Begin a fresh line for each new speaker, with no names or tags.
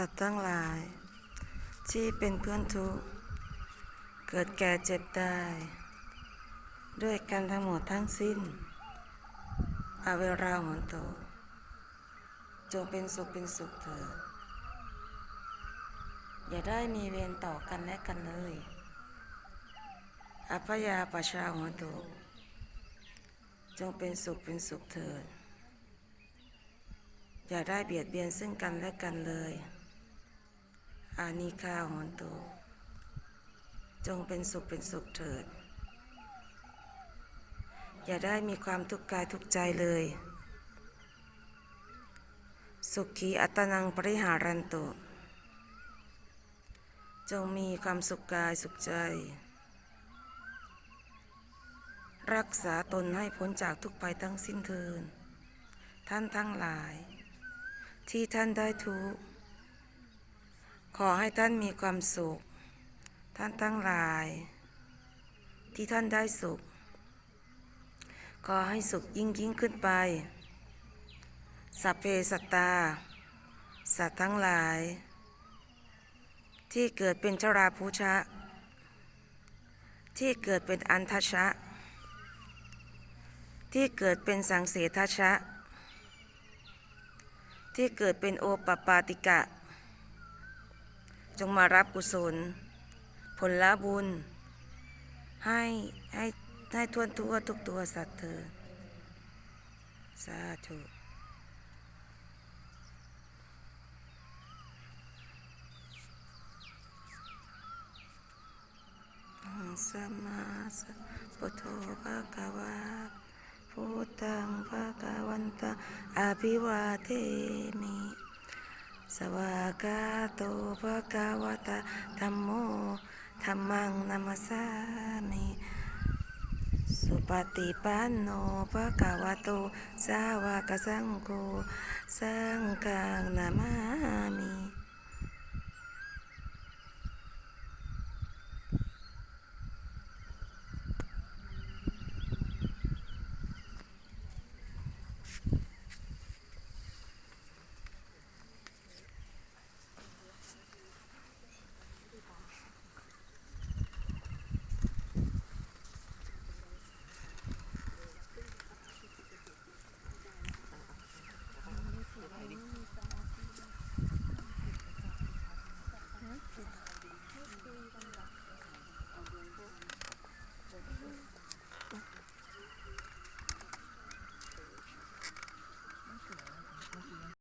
สัตว์ทั้งหลาย ที่เป็นเพื่อนทุกข์ เกิดแก่เจ็บตาย ด้วยกันทั้งหมดทั้งสิ้น อาเวราหันโต จงเป็นสุขเป็นสุขเถิดอย่าได้มีเวรต่อกันและกันเลยอภยาปชาหันโต จงเป็นสุขเป็นสุขเถิดอย่าได้เบียดเบียนซึ่งกันและกันเลย อานิคาหอนโต จงเป็นสุขเป็นสุขเถิด อย่าได้มีความทุกข์กายทุกใจเลย สุขีอัตนังปริหารันโต จงมีความสุขกายสุขใจ รักษาตนให้พ้นจากทุกภัยทั้งสิ้นเทิน ท่านทั้งหลาย ที่ท่านได้ทุกข์ ขอให้ท่านมีความสุข ท่านทั้งหลาย ที่ท่านได้สุข ขอให้สุขยิ่งยิ่งขึ้นไป สัพเพสัตตา สัตว์ทั้งหลาย ที่เกิดเป็นชราภูชะ ที่เกิดเป็นอันทชะ ที่เกิดเป็นสังเสทชะ ที่เกิดเป็นโอปปาติกะ จงมารับกุศล ผลละบุญ ให้ให้ให้ทวนทั่วทุกตัวสัตว์เธอสาธุสัมมาสัมพุทโธภะคะวะพุทธังภะคะวันตังอภิวาเทมิ สวากาโตภะคะวะตะธัมโมธัมมังนามสสามิสุปฏิปันโนภะคะวะโตสาวกสังโฆสังฆังนามามิ